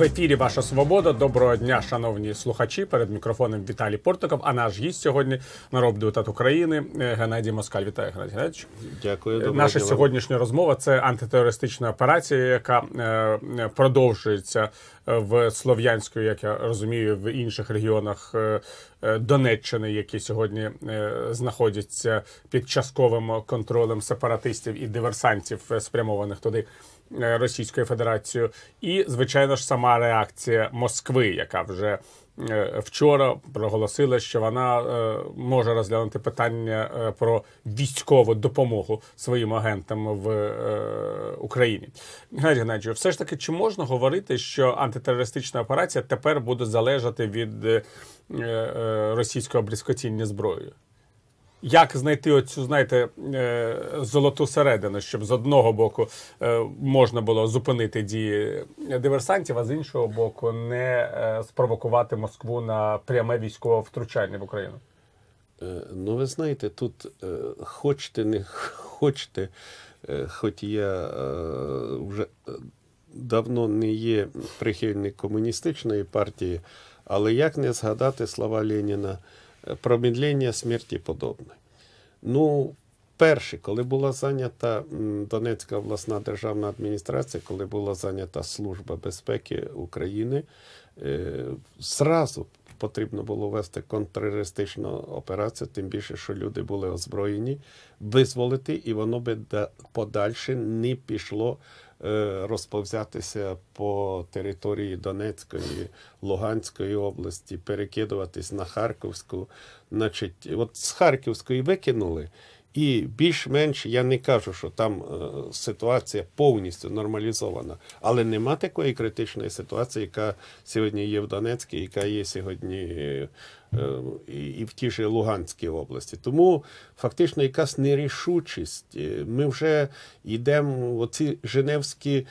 В ефірі Ваша Свобода. Доброго дня, шановні слухачі. Перед мікрофоном Віталій Портиков. А наш гість сьогодні народний депутат України е, Геннадій Москаль. Вітаю, Геннадій Геннадійович. Дякую. Наша дня сьогоднішня розмова це антитерористична операція, яка е, е, продовжується в Слов'янську, як я розумію, в інших регіонах Донеччини, які сьогодні знаходяться під частковим контролем сепаратистів і диверсантів, спрямованих туди. Е, Російською Федерацією, і звичайно ж сама реакція Москви, яка вже е, вчора проголосила, що вона е, може розглянути питання про військову допомогу своїм агентам в Україні. Геннадій Геннадійович, все ж таки, чи можна говорити, що антитерористична операція тепер буде залежати від російського бризкотіння зброєю? Як знайти оцю, знаєте, е, золоту середину, щоб з одного боку е, можна було зупинити дії диверсантів, а з іншого боку, не е, спровокувати Москву на пряме військове втручання в Україну? Ну, ви знаєте, тут хочете, не хочете, хоч я вже давно не є прихильник комуністичної партії, але як не згадати слова Леніна промедлення смерті подобне. Ну, перше, коли була зайнята Донецька обласна державна адміністрація, коли була зайнята Служба безпеки України, е, зразу потрібно було вести контртерористичну операцію, тим більше, що люди були озброєні, визволити, і воно би подальше не пішло розповзятися по території Донецької, Луганської області, перекидуватись на Харківську. Значить, от з Харківської викинули. І більш-менш я не кажу, що там е, ситуація повністю нормалізована, але нема такої критичної ситуації, яка сьогодні є в Донецькій, яка є сьогодні е, і, і в тій же Луганській області. Тому фактично якась нерішучість. Е, Ми вже йдемо в оці Женевські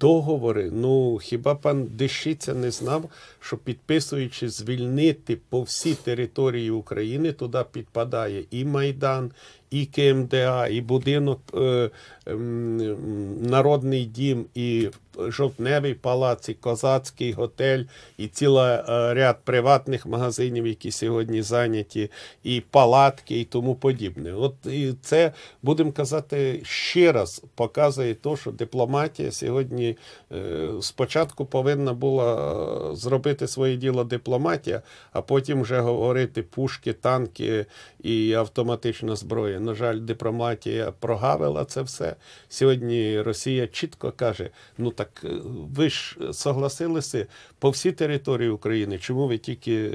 договори. Ну хіба пан Дещиця не знав, що підписуючи звільнити по всій території України, туди підпадає і Майдан, і КМДА, і будинок е, м, Народний дім, і Жовтневий палац, і Козацький готель, і ціла е, ряд приватних магазинів, які сьогодні зайняті, і палатки, і тому подібне. От і це будемо казати ще раз, показує те, що дипломатія сьогодні е, спочатку повинна була е, зробити своє діло дипломатія, а потім вже говорити пушки, танки і автоматична зброя. На жаль, дипломатія прогавила це все. Сьогодні Росія чітко каже: ну так е, ви ж согласилися по всій території України. Чому ви тільки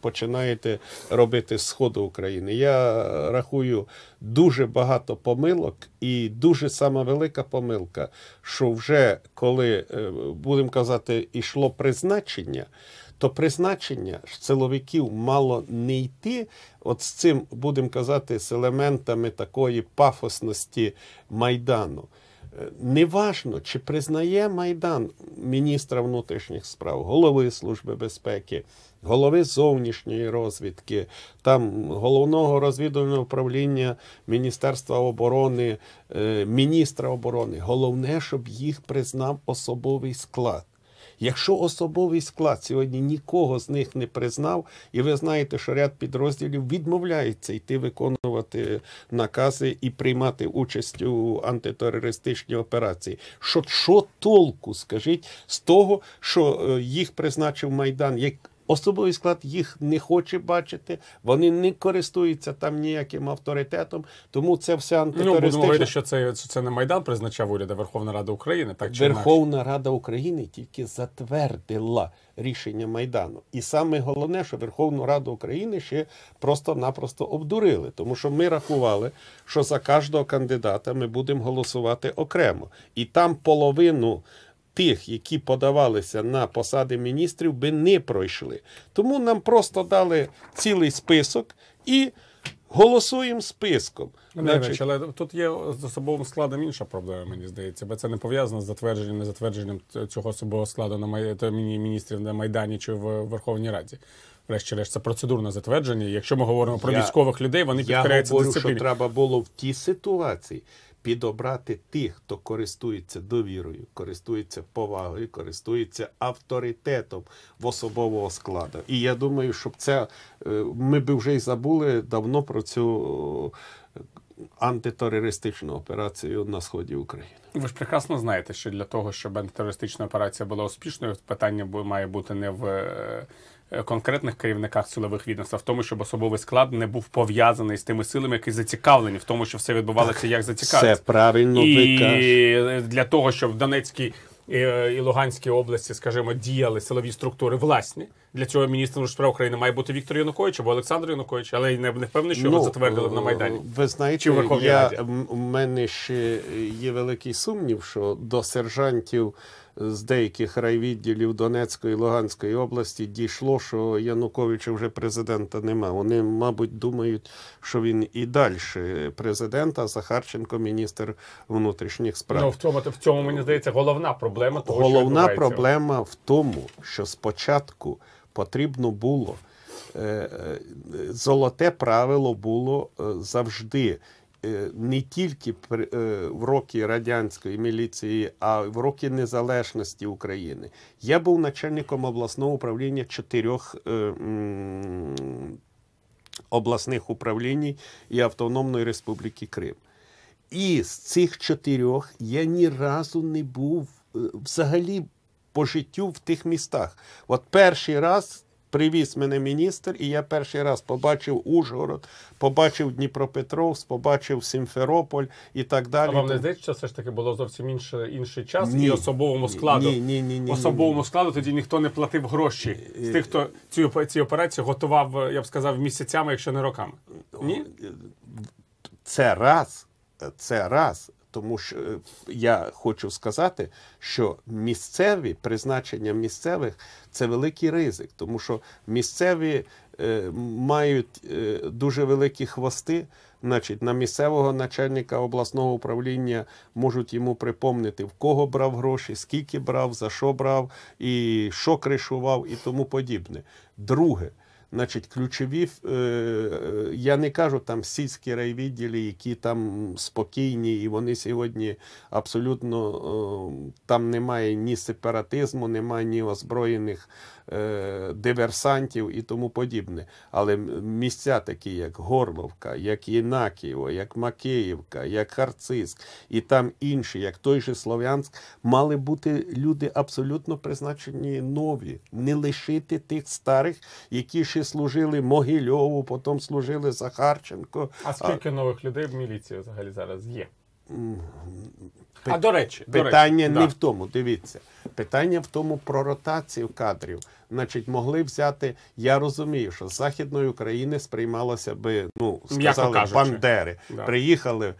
починаєте робити сходу України? Я рахую дуже багато помилок, і дуже сама велика помилка, що вже коли е, будемо казати, йшло призначення. То призначення ж силовиків мало не йти от з цим, будемо казати, з елементами такої пафосності Майдану. Неважно, чи признає Майдан міністра внутрішніх справ, голови Служби безпеки, голови зовнішньої розвідки, там головного розвідувального управління Міністерства оборони, е, міністра оборони. Головне, щоб їх признав особовий склад. Якщо особовий склад сьогодні нікого з них не признав, і ви знаєте, що ряд підрозділів відмовляється йти виконувати накази і приймати участь у антитерористичній операції. Що, що толку, скажіть, з того, що е, їх призначив Майдан? Як Особовий склад їх не хоче бачити, вони не користуються там ніяким авторитетом, тому це все Ну, будемо говорити, що це, це не Майдан призначав уряд, а Верховна Рада України. Так чи інакше. Верховна Рада України тільки затвердила рішення Майдану. І саме головне, що Верховну Раду України ще просто-напросто обдурили, тому що ми рахували, що за кожного кандидата ми будемо голосувати окремо. І там половину. Тих, які подавалися на посади міністрів, би не пройшли. Тому нам просто дали цілий список і голосуємо списком. Ну, речі, але тут є з особовим складом інша проблема, мені здається, бо це не пов'язано з затвердженням, не затвердженням цього особового складу на май... міністрів на Майдані чи в Верховній Раді. Врешті-решт, це процедурне затвердження. Якщо ми говоримо про Я- військових людей, вони Я підкоряються говорю, дисципліні. що треба було в тій ситуації підобрати тих, хто користується довірою, користується повагою, користується авторитетом в особового складу. І я думаю, щоб це ми б вже й забули давно про цю е, антитерористичну операцію на сході України. Ви ж прекрасно знаєте, що для того, щоб антитерористична операція була успішною, питання має бути не в е, конкретних керівниках силових відомств, а в тому, щоб особовий склад не був пов'язаний з тими силами, які зацікавлені в тому, що все відбувалося як зацікавлено. правильно ви кажете. І для того, щоб в Донецькій е, і Луганській області, скажімо, діяли силові структури власні. Для цього міністром справ України має бути Віктор Янукович або Олександр Янукович, але не, не впевнений, що його затвердили на Майдані. Ну, Ви знаєте, Чи в я, Раді? у мене ще є великий сумнів, що до сержантів з деяких райвідділів Донецької і Луганської області дійшло, що Януковича вже президента нема. Вони, мабуть, думають, що він і далі президент, а Захарченко міністр внутрішніх справ. Ну, в цьому, в цьому, мені здається, головна проблема того, Головна відбувається. проблема в тому, що спочатку потрібно було е, е, золоте правило було е, завжди. Е, Не тільки е, в роки радянської міліції, а в роки незалежності України. Я був начальником обласного управління чотирьох е, обласних управлінь і Автономної Республіки Крим. І з цих чотирьох я ні разу не був взагалі по життю в тих містах. От перший раз привіз мене міністр, і я перший раз побачив Ужгород, побачив Дніпропетровськ, побачив Сімферополь і так А далі. вам не здається, що все ж таки було зовсім інше, інший час Ні. і особовому складу. Ні, ні, ні, ні, особовому ні. складу тоді ніхто не платив гроші з тих, хто оп- ці операції готував, я б сказав, місяцями, якщо не роками. Ні? Це раз, це раз. Тому що е, я хочу сказати, що місцеві призначення місцевих це великий ризик, тому що місцеві е, мають е, дуже великі хвости. Значить, на місцевого начальника обласного управління можуть йому припомнити, в кого брав гроші, скільки брав, за що брав, і що кришував, і тому подібне. Друге, Значить, ключові, е, е, я не кажу там сільські райвідділі, які там спокійні, і вони сьогодні абсолютно там немає ні сепаратизму, немає ні озброєних диверсантів і тому подібне. Але місця такі, як Горловка, як Єнакієво, як Макеївка, як Харциск, і там інші, як той же Слов'янськ, мали бути люди абсолютно призначені нові, не лишити тих старих, які ще служили Могильову, потім служили Захарченко. А скільки нових людей в міліції взагалі зараз є? А до речі, до Питання речі, не да. в тому, дивіться. Питання в тому про ротацію кадрів. Значить, могли взяти. Я розумію, що з Західної України сприймалося би, ну, сказали, бандери. Да. Приїхали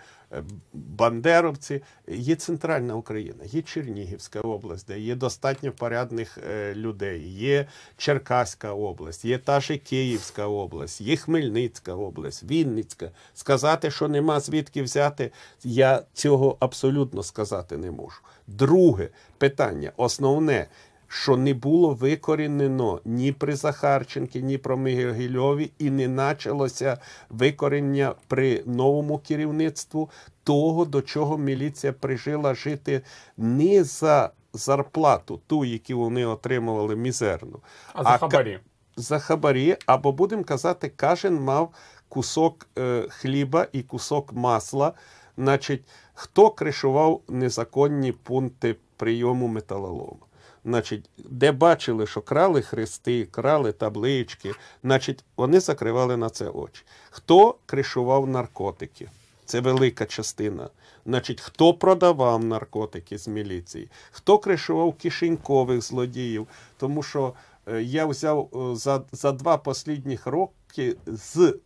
бандеровці. Є центральна Україна, є Чернігівська область, де є достатньо порядних е, людей, є Черкаська область, є та ж Київська область, є Хмельницька область, Вінницька. Сказати, що нема звідки взяти, я цього абсолютно сказати не можу. Друге питання, основне. Що не було викорінено ні при Захарченки, ні про Могильові, і не почалося викорення при новому керівництву того, до чого міліція прижила жити не за зарплату, ту, яку вони отримували мізерну, А за хабарі? за хабарі, або будемо казати, кожен мав кусок е, хліба і кусок масла. Значить, хто кришував незаконні пункти прийому металолому? Значить, де бачили, що крали хрести, крали таблички, значить, вони закривали на це очі. Хто кришував наркотики? Це велика частина. Значить, хто продавав наркотики з міліції, хто кришував кишенькових злодіїв. Тому що е, я взяв е, за, за два останніх роки з,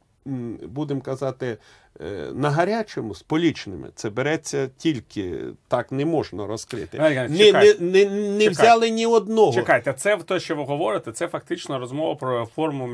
будемо казати, на гарячому з полічними. Це береться тільки так не можна розкрити. Не, не, не, не взяли ні одного. Чекайте, це те, що ви говорите, це фактично розмова про реформу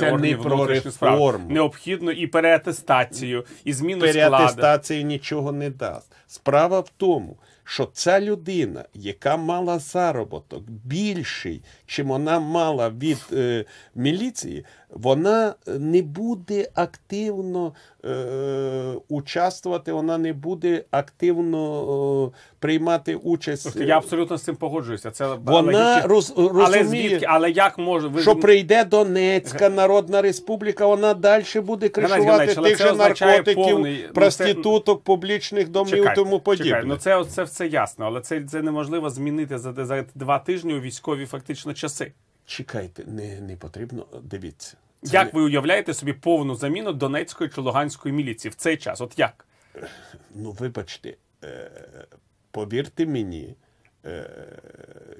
Це органів внутрішніх справ. Необхідно і переатестацію, і зміну складу. переатестації нічого не дасть. Справа в тому, що ця людина, яка мала заробіток більший, чим вона мала від е, міліції, вона не буде активно е, участвувати, вона не буде активно е, приймати участь. Я абсолютно з цим погоджуюся. Це Вона роз, але звідки? Але як може ви що прийде Донецька Народна Республіка, вона далі буде кришувати тих же наркотиків, повний- ну, проституток, публічних домів Чекайте, тому подібне. чекайте. Ну це, це все ясно, але це, це неможливо змінити за, за два тижні у військові фактично часи. Чекайте, не, не потрібно. Дивіться. Це Як ви уявляєте собі повну заміну Донецької чи Луганської міліції в цей час? От як? Ну, вибачте, е, повірте мені, е,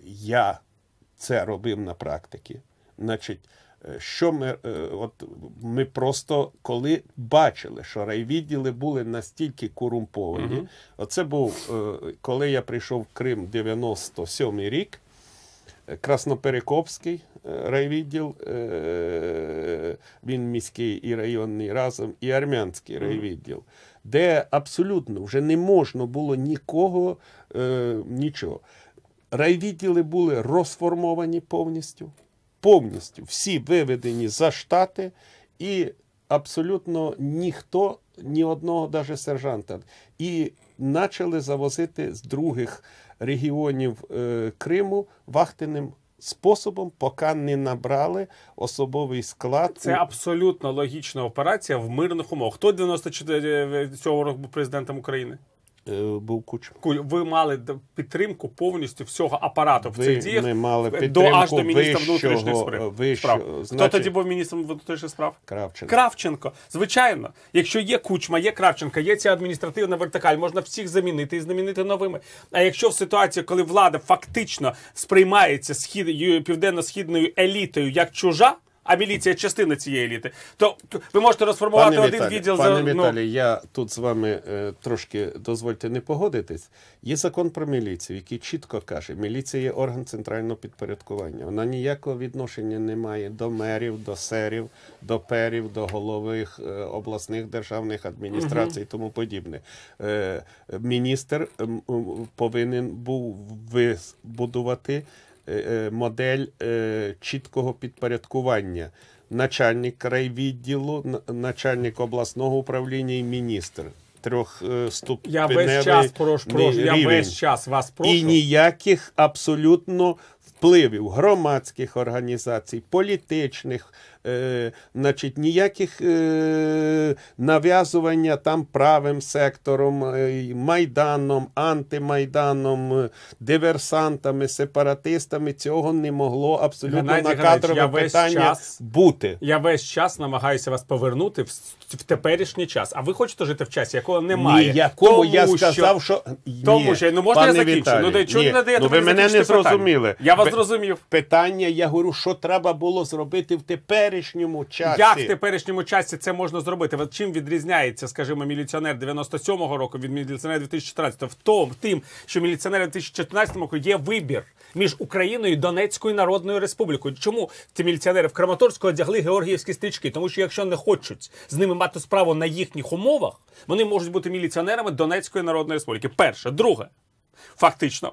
я це робив на практиці. Значить, е, що ми, от ми просто коли бачили, що райвідділи були настільки корумповані, оце був, коли я прийшов в Крим 97 рік, Красноперекопський е, райвідділ, е, він міський і районний разом, і армянський райвідділ, де абсолютно вже не можна було нікого, е, нічого. Райвідділи були розформовані повністю, повністю всі виведені за штати, і абсолютно ніхто, ні одного даже сержанта. І почали завозити з других регіонів е, Криму вахтеним способом, поки не набрали особовий склад. Це абсолютно логічна операція в мирних умовах. Хто 94 цього року був президентом України? Е, був кучма. Ви мали підтримку повністю всього апарату в цих діях не мали до аж до міністра вищого, внутрішніх справ. вищого, Хто значить- тоді був міністром внутрішніх справ? Кравченко. Кравченко. Звичайно, якщо є кучма, є Кравченко, є ця адміністративна вертикаль, можна всіх замінити і замінити новими. А якщо в ситуації, коли влада фактично сприймається схід південно-східною елітою як чужа. А міліція частина цієї еліти, то т- ви можете розформувати Пане один відділ пане за ну, Віталій, я тут з вами е, трошки дозвольте не погодитись. Є закон про міліцію, який чітко каже, міліція є орган центрального підпорядкування. Вона ніякого відношення не має до мерів, до серів, до перів, до голових е, обласних державних адміністрацій і тому подібне. Е, міністр повинен був вибудувати модель е, чіткого підпорядкування. Начальник райвідділу, начальник обласного управління і міністр. Трьох я весь час прошу, прошу я весь час вас прошу. І ніяких абсолютно впливів громадських організацій, політичних, е, значить, ніяких е, нав'язування там правим сектором, е, майданом, антимайданом, е, диверсантами, сепаратистами. Цього не могло абсолютно Геннадій на Геннадійович, кадрове я весь питання час- бути. Я весь час намагаюся вас повернути в, в теперішній час. А ви хочете жити в часі, якого немає. Ні, якому Тому я сказав, що Тому Ні, що ну можна я пане закінчу? Віталій, ну де чого ні. ви не даєте ну, ви мене не закінчити питання? зрозуміли. Я вас зрозумів. Питання, я говорю, що треба було зробити в теперішньому часі. Як в теперішньому часі це можна зробити? Чим відрізняється, скажімо, міліціонер 97-го року від міліціонера 2014-го? В тому, тим, що міліціонер 2014 року є вибір між Україною і Донецькою Народною Республікою. Чому ці міліціонери в Краматорську одягли георгіївські стрічки? Тому що якщо не хочуть з ними мати справу на їхніх умовах, вони можуть бути міліціонерами Донецької Народної Республіки. Перше, друге, фактично.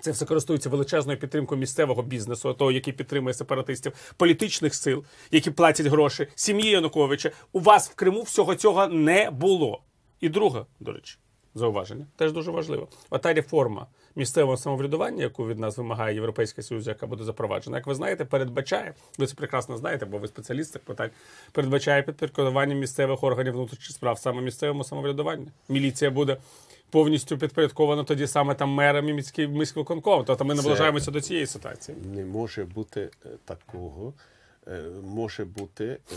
Це все користується величезною підтримкою місцевого бізнесу, того, який підтримує сепаратистів, політичних сил, які платять гроші, сім'ї Януковича. У вас в Криму всього цього не було. І друге, до речі, зауваження, теж дуже важливо. Ота реформа місцевого самоврядування, яку від нас вимагає Європейський Союз, яка буде запроваджена, як ви знаєте, передбачає, ви це прекрасно знаєте, бо ви спеціаліст цих питань, передбачає підпорядкування місцевих органів внутрішніх справ саме місцевому самоврядуванню. Міліція буде повністю підпорядкована тоді саме там мерами міський міськвиконком. Тобто ми наближаємося до цієї ситуації. Не може бути е, такого. Е, Може бути, е,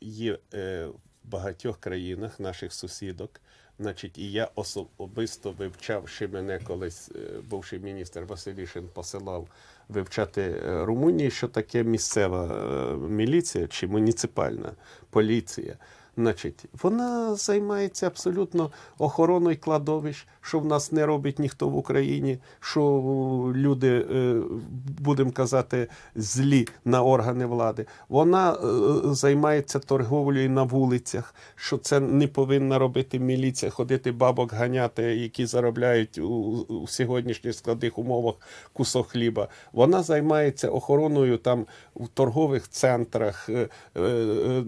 є в багатьох країнах наших сусідок. Значить, і я особисто вивчав, ще мене колись бувший міністр Василішин посилав вивчати Румунії, що таке місцева міліція чи муніципальна поліція. Значить, вона займається абсолютно охороною кладовищ, що в нас не робить ніхто в Україні, що люди, е, будемо казати, злі на органи влади. Вона е, займається торговлею на вулицях, що це не повинна робити міліція, ходити бабок ганяти, які заробляють у, сьогоднішніх складних умовах кусок хліба. Вона займається охороною там в торгових центрах, е, е,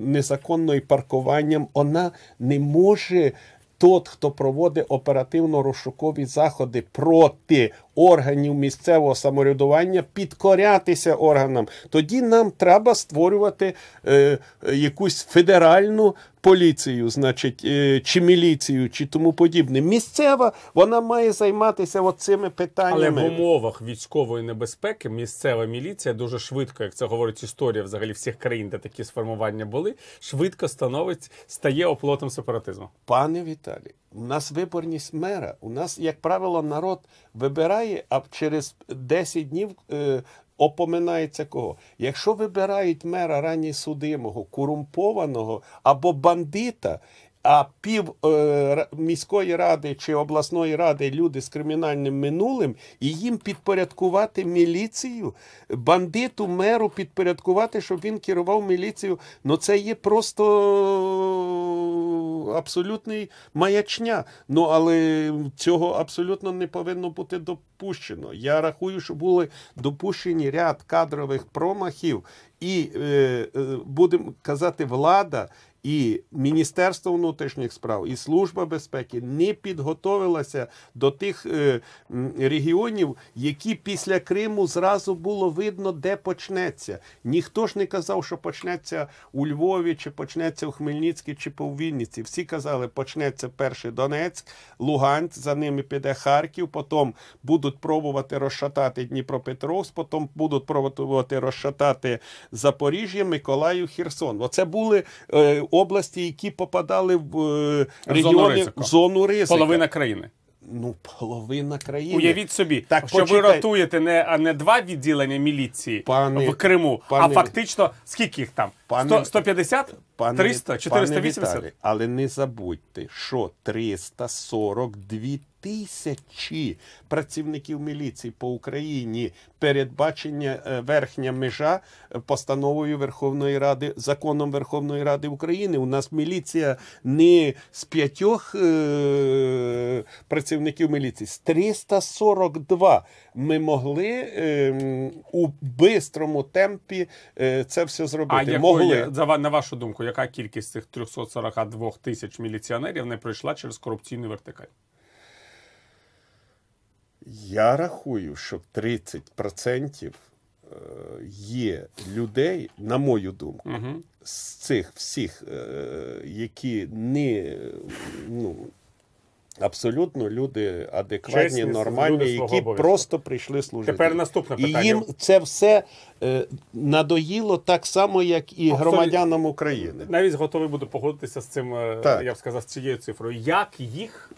паркуванням. Вона не може. Тот, хто проводить оперативно-розшукові заходи проти органів місцевого самоврядування, підкорятися органам. Тоді нам треба створювати е, якусь федеральну поліцію, значить, е, чи міліцію, чи тому подібне. Місцева вона має займатися от цими Але в умовах військової небезпеки місцева міліція дуже швидко, як це говорить історія взагалі всіх країн, де такі сформування були, швидко становить, стає оплотом сепаратизму. Пане Віталій, у нас виборність мера. У нас, як правило, народ вибирає, а через 10 днів е, опоминається кого. Якщо вибирають мера рані судимого, корумпованого або бандита. А пів е, міської ради чи обласної ради люди з кримінальним минулим, і їм підпорядкувати міліцію, бандиту меру підпорядкувати, щоб він керував міліцією. Ну це є просто абсолютний маячня. Ну але цього абсолютно не повинно бути допущено. Я рахую, що були допущені ряд кадрових промахів, і е, е, будемо казати, влада. І Міністерство внутрішніх справ, і Служба безпеки не підготовилася до тих е, регіонів, які після Криму зразу було видно, де почнеться. Ніхто ж не казав, що почнеться у Львові, чи почнеться у Хмельницькій, чи по Вінниці. Всі казали, почнеться перший Донецьк, Луганськ, за ними піде Харків, потім будуть пробувати розшатати Дніпропетровськ, потім будуть пробувати розшатати Запоріжжя, Миколаїв, Херсон. Оце були е, області, які попадали в е, регіони в зону ризику. Половина країни. Ну, половина країни. Уявіть собі, Так, що ви ротуєте не, а не два відділення міліції Пане- в Криму, а фактично скільки їх там? Пане- 100, 150? 300? 480? Пане Віталій, але не забудьте, що 342 тисячі працівників міліції по Україні передбачення е, верхня межа е, постановою Верховної Ради, законом Верховної Ради України. У нас міліція не з п'ятьох е, працівників міліції, з 342 ми могли е, у бистрому темпі е, це все зробити. А якою, за на вашу думку, яка кількість цих 342 тисяч міліціонерів не пройшла через корупційну вертикаль? Я рахую, що 30% е, є людей, на мою думку, Угу. з цих всіх, е, які не ну, абсолютно люди адекватні, Чесні, нормальні, люди які обов'язку. просто прийшли служити. Тепер наступне І їм це все е, надоїло так само, як і громадянам України. Навіть готовий буду погодитися з цим, е, Так. я б сказав, з цією цифрою. Як їх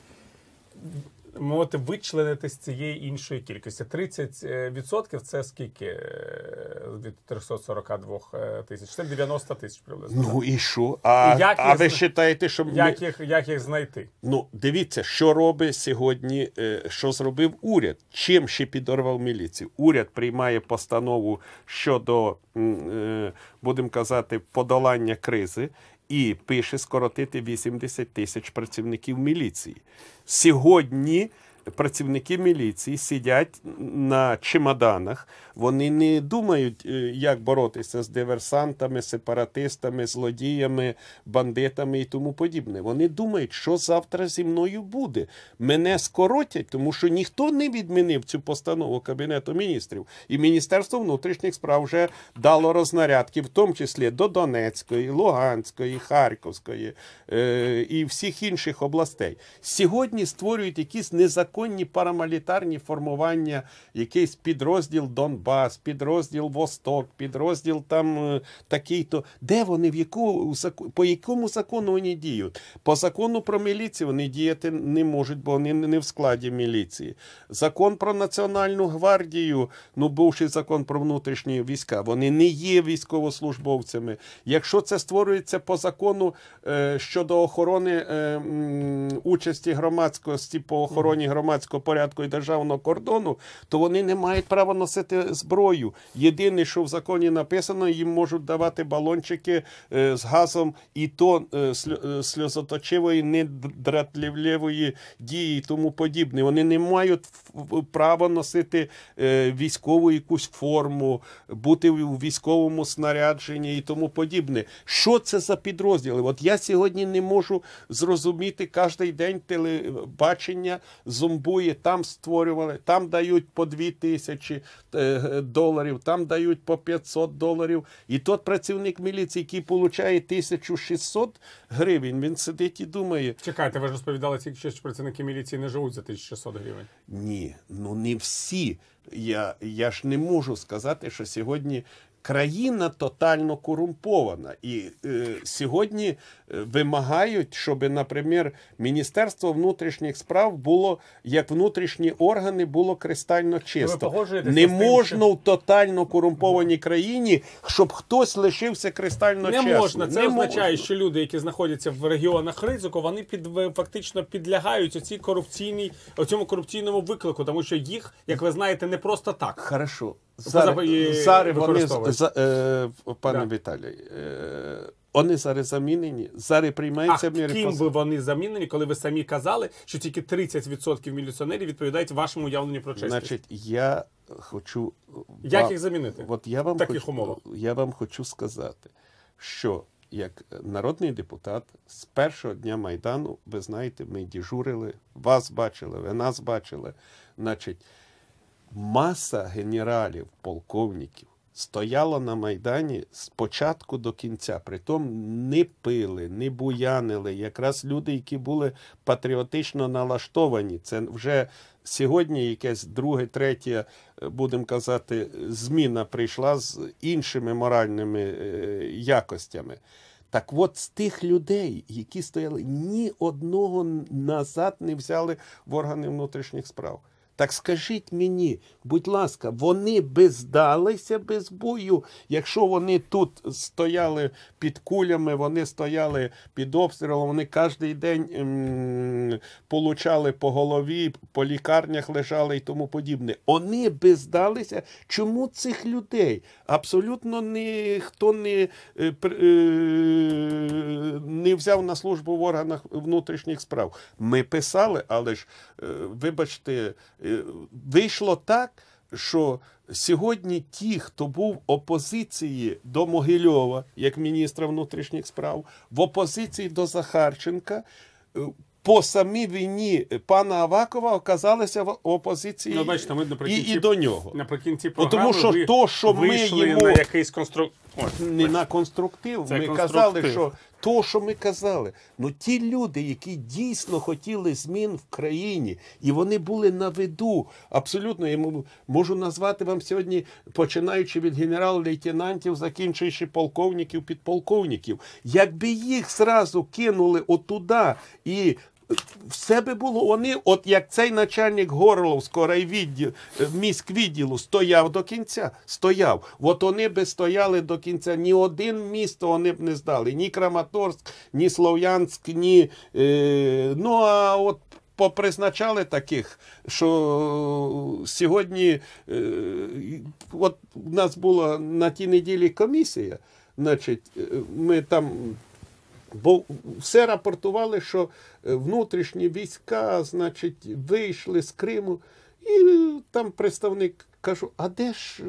мовити, вичленити з цієї іншої кількості? 30% це скільки е, від 342 е, тисяч? Це 90 тисяч приблизно. Ну і що? А, І як а їх ви вважаєте, що ми- Як їх, як їх знайти? Ну, дивіться, що робить сьогодні, е, що зробив уряд. Чим ще підорвав міліцію? Уряд приймає постанову щодо, е, будемо казати, подолання кризи і пише скоротити 80 тисяч працівників міліції. Сьогодні працівники міліції сидять на чемоданах, вони не думають, е, як боротися з диверсантами, сепаратистами, злодіями, бандитами і тому подібне. Вони думають, що завтра зі мною буде. Мене скоротять, тому що ніхто не відмінив цю постанову Кабінету міністрів. І Міністерство внутрішніх справ вже дало рознарядки, в тому числі до Донецької, Луганської, Харківської е, і всіх інших областей. Сьогодні створюють якісь незаконні незаконні парамілітарні формування, якийсь підрозділ Донбас, підрозділ Восток, підрозділ там е, такий-то. Де вони, в яку, по якому закону вони діють? По закону про міліцію вони діяти не можуть, бо вони не в складі міліції. Закон про Національну гвардію, ну бувший закон про внутрішні війська, вони не є військовослужбовцями. Якщо це створюється по закону е, щодо охорони е, участі громадськості по охороні громадського порядку і державного кордону, то вони не мають права носити зброю. Єдине, що в законі написано, їм можуть давати балончики е, з газом, і то е, е, сльозоточивої, недратливої дії і тому подібне. Вони не мають права носити військову якусь форму, бути в військовому снарядженні і тому подібне. Що це за підрозділи? От я сьогодні не можу зрозуміти кожен день телебачення зомбує, там створювали, там дають по 2 тисячі е, доларів, там дають по 500 доларів. І тот працівник міліції, який отримує 1600 гривень, він сидить і думає, Чекайте, ви ж розповідали тільки що працівники міліції не живуть за 1600 гривень. Ні, ну не всі. Я, я ж не можу сказати, що сьогодні країна тотально корумпована. І е, сьогодні е, вимагають, щоб, наприклад, Міністерство внутрішніх справ було, як внутрішні органи, було кристально чисто. Не тим, можна що- в тотально корумпованій країні, щоб хтось лишився кристально Не чесним. можна. Це Не означає, можна. що люди, які знаходяться в регіонах ризику, вони під фактично підлягають оцій корупційній, оцьому корупційному виклику, тому що їх, як ви знаєте, не просто так. Хорошо. Зараз- і Зараз, вони за, е, пане. Віталій, е, вони зараз замінені, зараз А приймаються міри. ким би вони замінені, коли ви самі казали, що тільки 30% міліціонерів відповідають вашому уявленню про чесність? Значить, я хочу Як вам- їх замінити? От я вам В таких хочу, умовах? я вам хочу сказати, що як народний депутат з першого дня Майдану, ви знаєте, ми діжурили, вас бачили, ви нас бачили. Значить, маса генералів, полковників стояла на Майдані з початку до кінця. Притом не пили, не буянили. Якраз люди, які були патріотично налаштовані. Це вже сьогодні якесь друге, третє, е, будемо казати, зміна прийшла з іншими моральними е, якостями. Так от з тих людей, які стояли, ні одного назад не взяли в органи внутрішніх справ. Так скажіть мені, будь ласка, вони би здалися без бою, якщо вони тут стояли під кулями, вони стояли під обстрілом, вони кожен день ем, получали по голові, по лікарнях лежали і тому подібне. Вони би здалися. Чому цих людей абсолютно ніхто не, е, е, не взяв на службу в органах внутрішніх справ? Ми писали, але ж, е, вибачте, е, вийшло так, що сьогодні ті, хто був в опозиції до Могильова, як міністра внутрішніх справ, в опозиції до Захарченка, е, по самій війні пана Авакова оказалися в опозиції Ну, бачите, ми і, і до нього. Наприкінці Ну, тому що ви то, що ми йому- на якийсь конструк... Ось, Не на конструктив. Це ми конструктив. казали, що то, що ми казали, ну ті люди, які дійсно хотіли змін в країні, і вони були на виду. Абсолютно, я можу назвати вам сьогодні, починаючи від генерал-лейтенантів, закінчуючи полковників, підполковників. Якби їх зразу кинули отуда і. Все би було вони, от як цей начальник Горловського райвідділ, міськвідділу стояв до кінця, стояв. От вони би стояли до кінця. Ні один місто вони б не здали. Ні Краматорськ, ні Слов'янськ, ні. Е, ну а от попризначали таких, що сьогодні е, от у нас була на тій неділі комісія. Значить, е, ми там Бо все рапортували, що е, внутрішні війська, значить, вийшли з Криму. І там представник кажу: а де ж е,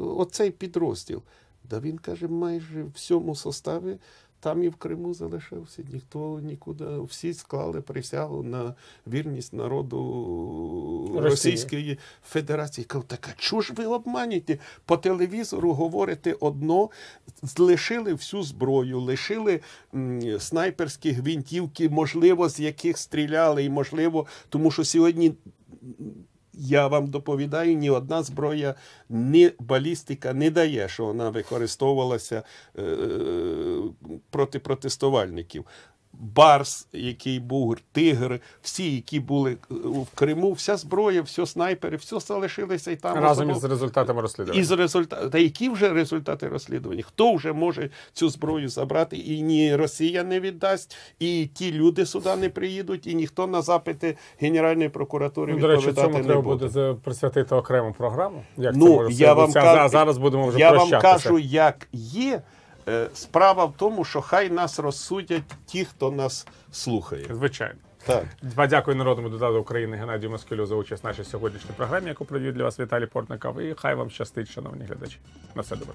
оцей підрозділ? Да він каже, майже в всьому составі там і в Криму залишився. Ніхто нікуди, всі склали присягу на вірність народу Росії. Російської Федерації. Кажу, так а чого ж ви обманюєте? По телевізору говорите одно, лишили всю зброю, лишили м, снайперські гвинтівки, можливо, з яких стріляли, і можливо, тому що сьогодні я вам доповідаю, ні одна зброя, ні балістика не дає, що вона використовувалася е, проти протестувальників. Барс, який був, тигр, всі, які були е, в Криму, вся зброя, все снайпери, все залишилися і там. Разом із результатами розслідування. із результату. Та які вже результати розслідування? Хто вже може цю зброю забрати? І ні Росія не віддасть, і ті люди сюди не приїдуть, і ніхто на запити Генеральної прокуратури Ну, до речі, відповідати цьому не треба буде. буде присвятити окрему програму. Як це Ну, може я вам кажу, зараз будемо вже я вам кажу, як є. Е, Справа в тому, що хай нас розсудять ті, хто нас слухає. Звичайно. Так. Два дякую народному додату України Геннадію Москалю за участь в нашій сьогоднішній програмі, яку провів для вас Віталій Портников. І хай вам щастить, шановні глядачі. На все добре.